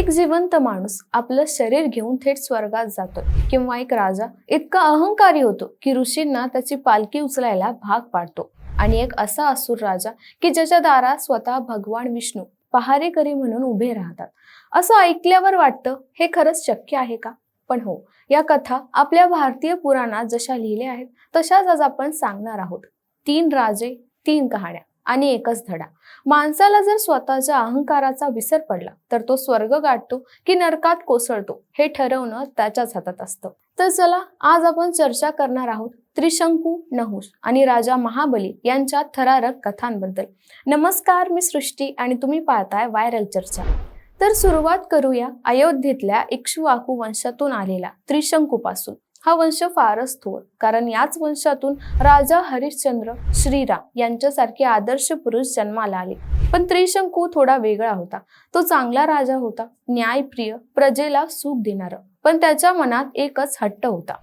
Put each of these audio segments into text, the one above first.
एक जिवंत माणूस आपलं शरीर घेऊन थेट स्वर्गात जातो किंवा एक राजा इतका अहंकारी होतो की ऋषींना त्याची पालखी उचलायला भाग पाडतो. आणि एक असा असुर राजा की ज्याच्या दारात स्वतः भगवान विष्णू पहारेकरी म्हणून उभे राहतात. असं ऐकल्यावर वाटतं हे खरंच शक्य आहे का? पण हो या कथा आपल्या भारतीय पुराणात जशा लिहिल्या आहेत तशाच आज आपण सांगणार आहोत. तीन राजे तीन कहाण्या. आणि एकच धडा. माणसाला जर स्वतःच्या अहंकाराचा विसर पडला तर तो स्वर्ग गाठतो की नरकात कोसळतो हे ठरवणं त्याच्याच हातात असतं. तर चला आज आपण चर्चा करणार आहोत त्रिशंकू नहुष आणि राजा महाबली यांच्या थरारक कथांबद्दल. नमस्कार मी सृष्टी आणि तुम्ही पाहताय व्हायरल चर्चा. तर सुरुवात करूया अयोध्येतल्या इक्ष्वाकू वंशातून आलेला त्रिशंकू पासून हा वंश फारच थोर कारण याच वंशातून राजा हरिश्चंद्र श्रीराम यांच्यासारखे आदर्श पुरुष जन्माला आले. पण त्रिशंकू थोडा वेगळा होता. तो चांगला राजा होता न्यायप्रिय प्रजेला सुख देणार. पण त्याच्या मनात एकच हट्ट होता.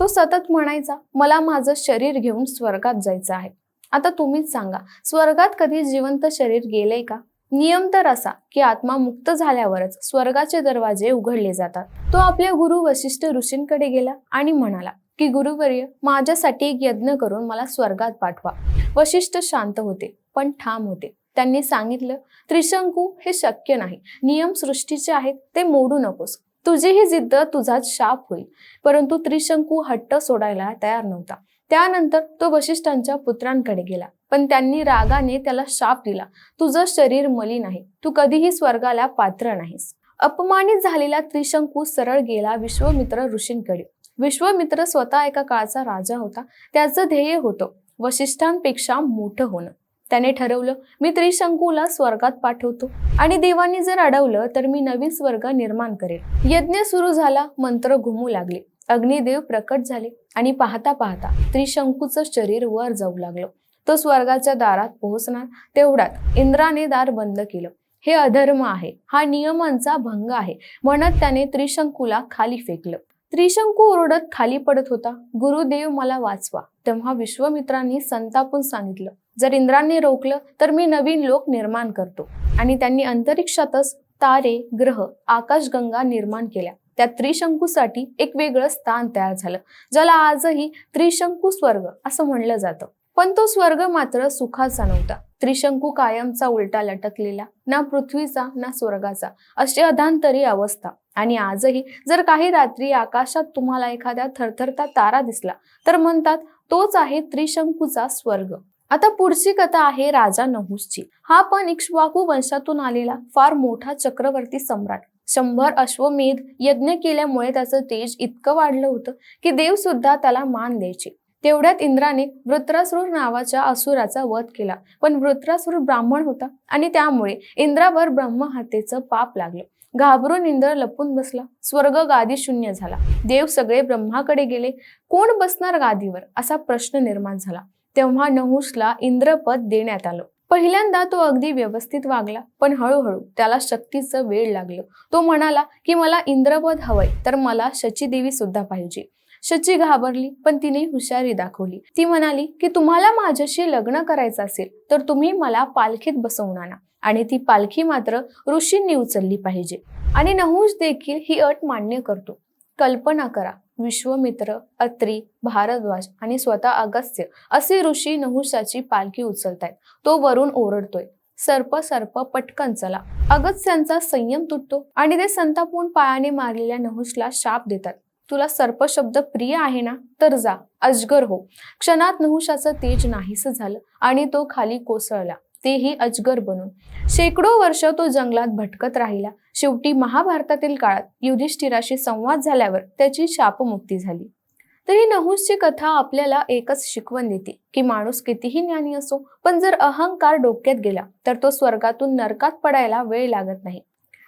तो सतत म्हणायचा मला माझं शरीर घेऊन स्वर्गात जायचं आहे. आता तुम्हीच सांगा स्वर्गात कधी जिवंत शरीर गेले का? नियम तर असा की आत्मा मुक्त झाल्यावरच स्वर्गाचे दरवाजे उघडले जातात. तो आपल्या गुरु वशिष्ठ ऋषींकडे गेला आणि म्हणाला की गुरुवर्य माझ्यासाठी एक यज्ञ करून मला स्वर्गात पाठवा. वशिष्ठ शांत होते पण ठाम होते. त्यांनी सांगितलं त्रिशंकू हे शक्य नाही. नियम सृष्टीचे आहेत ते मोडू नकोस. तुझी ही जिद्द तुझाच शाप होईल. परंतु त्रिशंकू हट्ट सोडायला तयार नव्हता. त्यानंतर तो वशिष्ठांच्या पुत्रांकडे गेला. पण त्यांनी रागाने त्याला शाप दिला. तुझं शरीर मलिन आहे तू कधीही स्वर्गाला पात्र नाहीस. अपमानित झालेला त्रिशंकू सरळ गेला विश्वमित्र ऋषींकडे. विश्वमित्र स्वतः एका काळचा राजा होता. त्याचं ध्येय होतं वशिष्ठांपेक्षा मोठं होणं. त्याने ठरवलं मी त्रिशंकूला स्वर्गात पाठवतो. आणि देवांनी जर अडवलं तर मी नवीन स्वर्ग निर्माण करेल. यज्ञ सुरू झाला मंत्र घुमू लागले. अग्निदेव प्रकट झाले आणि पाहता पाहता त्रिशंकूचं शरीर वर जाऊ लागलं. तो स्वर्गाच्या दारात पोहोचणार. तेवढ्यात इंद्राने दार बंद केलं. हे अधर्म आहे. हा नियमांचा भंग आहे. म्हणत त्याने त्रिशंकूला खाली फेकलं. त्रिशंकू ओरडत खाली पडत होता. गुरुदेव मला वाचवा. तेव्हा विश्वमित्रांनी संतापून सांगितलं. जर इंद्रांनी रोखलं तर मी नवीन लोक निर्माण करतो. आणि त्यांनी अंतरिक्षातच तारे ग्रह आकाशगंगा निर्माण केल्या. त्या त्रिशंकूसाठी एक वेगळं स्थान तयार झालं. ज्याला आजही त्रिशंकू स्वर्ग असं म्हणलं जातं. पण तो स्वर्ग मात्र सुखाचा नव्हता. त्रिशंकू कायमचा उलटा लटकलेला ना पृथ्वीचा ना स्वर्गाचा. अशी अधांतरी अवस्था. आणि आजही जर काही रात्री आकाशात तुम्हाला एखाद्या थरथरता तारा दिसला तर म्हणतात तोच आहे त्रिशंकूचा स्वर्ग. आता पुढची कथा आहे राजा नहुसची. हा पण इक्ष्वाकू वंशातून आलेला फार मोठा चक्रवर्ती सम्राट. शंभर अश्वमेध यज्ञ केल्यामुळे त्याचं तेज इतकं वाढलं होतं की देव सुद्धा त्याला मान द्यायचे. तेवढ्यात इंद्राने वृत्रासुर नावाच्या असुराचा वध केला. पण वृत्रासुर ब्राह्मण होता आणि त्यामुळे इंद्रावर ब्रह्महत्येचं पाप लागलं. घाबरून इंद्र लपून बसला. स्वर्ग गादी शून्य झाला. देव सगळे ब्रह्माकडे गेले. कोण बसणार गादीवर? असा प्रश्न निर्माण झाला. तेव्हा नहुसला इंद्रपद देण्यात आलं. पहिल्यांदा तो अगदी व्यवस्थित वागला पण हळूहळू त्याला शक्तीचं वेळ लागलं. तो म्हणाला की मला इंद्रपद हवंय तर मला शचीदेवी सुद्धा पाहिजे. शची घाबरली पण तिने हुशारी दाखवली. ती म्हणाली की तुम्हाला माझ्याशी लग्न करायचं असेल तर तुम्ही मला पालखीत बसवणार आणि. ती पालखी मात्र ऋषींनी उचलली पाहिजे. आणि नहुष देखील ही अट मान्य करतो. कल्पना करा विश्वमित्र अत्री भारद्वाज आणि स्वतः अगस्त्य असे ऋषी नहुषाची पालखी उचलतायत. तो वरून ओरडतोय. सर्प सर्प पटकन चला. अगस्त्यांचा संयम तुटतो आणि ते संतापून पायाने मारलेल्या नहुषला शाप देतात. तुला सर्प शब्द प्रिय आहे ना तर जा अजगर हो. क्षणात नहुषाचं तेज नाहीस झालं आणि तो खाली कोसळला. तेही अजगर बनून. शेकडो वर्ष तो जंगलात भटकत राहिला. शेवटी महाभारतातील काळात युधिष्ठिराशी संवाद झाल्यावर त्याची शापमुक्ती झाली. तरी नहुसची कथा आपल्याला एकच शिकवण देते की माणूस कितीही ज्ञानी असो पण जर अहंकार डोक्यात गेला तर तो स्वर्गातून नरकात पडायला वेळ लागत नाही.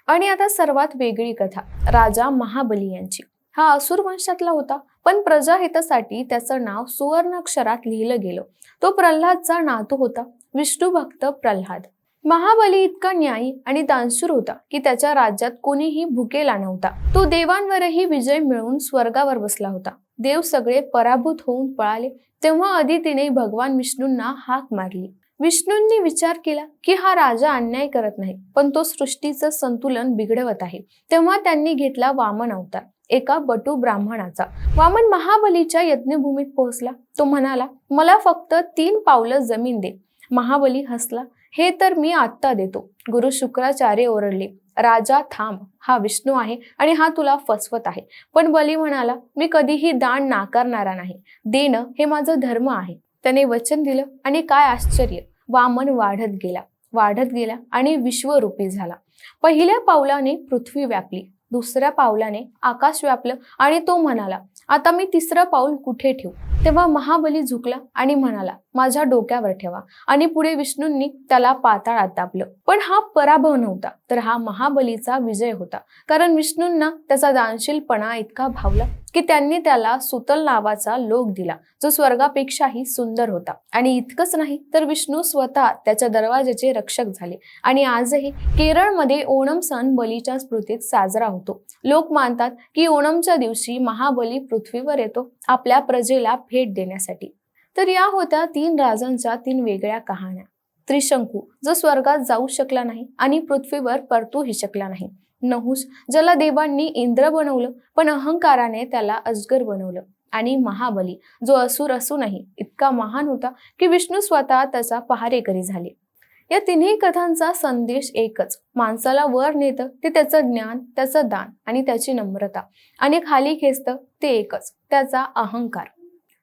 आणि आता सर्वात वेगळी कथा राजा महाबली यांची. हा असुर वंशातला होता. पण प्रजाहितासाठी त्याचं नाव सुवर्ण अक्षरात लिहिलं गेलं. तो प्रल्हादचा नातू होता. विष्णू भक्त प्रल्हाद. महाबली इतका न्यायी आणि दानशूर होता की त्याच्या राज्यात कोणीही भुकेला नव्हता. तो देवांवरही विजय मिळवून स्वर्गावर बसला होता. देव सगळे पराभूत होऊन पळाले. तेव्हा अदितीने भगवान विष्णूंना हाक मारली. विष्णूंनी विचार केला की हा राजा अन्याय करत नाही पण तो सृष्टीचं संतुलन बिघडवत आहे. तेव्हा त्यांनी घेतला वामन अवतार. एका बटू ब्राह्मणाचा. वामन महाबलीच्या यज्ञभूमीत पोहोचला. तो म्हणाला मला फक्त तीन पावलं जमीन दे. महाबली हसला हे तर मी आत्ता देतो. गुरु शुक्राचार्य ओरडले राजा थांब. हा विष्णू आहे आणि हा तुला फसवत आहे. पण बली म्हणाला मी कधीही दान नाकारणारा नाही. देणं हे माझं धर्म आहे. त्याने वचन दिलं आणि काय आश्चर्य वामन वाढत गेला. वाढत गेला आणि विश्वरूपी झाला. पहिल्या पावलाने पृथ्वी व्यापली. दुसऱ्या पावलाने आकाश व्यापलं आणि तो म्हणाला आता मी तिसरं पाऊल कुठे ठेवू? तेव्हा महाबली झुकला आणि म्हणाला माझ्या डोक्यावर ठेवा. आणि पुढे विष्णूंनी त्याला पाताळात दाबलं पण हा पराभव नव्हता तर हा महाबलीचा विजय होता. कारण विष्णूंना त्याचा दानशीलपणा इतका भावला की त्यांनी त्याला सुतल नावाचा लोक दिला. जो स्वर्गापेक्षाही सुंदर होता. आणि इतकंच नाही तर विष्णू स्वतः त्याच्या दरवाजाचे रक्षक झाले. आणि आजही केरळमध्ये ओणम सण बलीच्या स्मृतीत साजरा होतो. लोक मानतात की ओणमच्या दिवशी महाबली पृथ्वीवर येतो आपल्या प्रजेला भेट देण्यासाठी. तर या होत्या तीन राजांच्या तीन वेगळ्या कहाण्या. त्रिशंकू जो स्वर्गात जाऊ शकला नाही आणि पृथ्वीवर परतूही शकला नाही. नहुस ज्याला देवांनी इंद्र बनवलं पण अहंकाराने त्याला अजगर बनवलं. आणि महाबली जो असुर असूनही इतका महान होता की विष्णू स्वतः त्याचा पहारेकरी झाले. या तिन्ही कथांचा संदेश एकच माणसाला वर नेतं ते त्याचं ज्ञान त्याचं दान आणि त्याची नम्रता. आणि खाली खेचतं ते एकच त्याचा अहंकार.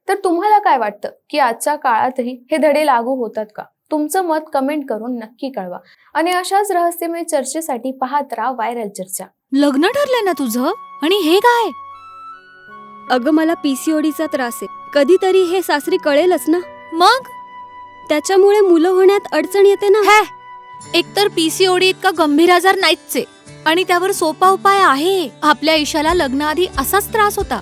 तर तुम्हाला काय वाटतं की आजच्या काळातही हे धडे लागू होतात का? तुमचं मत कमेंट करून नक्की कळवा. आणि अशाच रहस्यमय चर्चेसाठी पाहत राहा व्हायरल चर्चा. लग्न ठरलंय ना तुझं? आणि हे काय? अगं मला पीसीओडीचा त्रास आहे. कधीतरी हे सासरी कळेलच ना? मग? त्याच्यामुळे मुलं होण्यात अडचण येते ना? हे! एकतर पीसीओडी इतका गंभीर आजार नाहीच आहे आणि त्यावर सोपा उपाय आहे. आपल्या ईशाला लग्नाआधी असाच त्रास होता.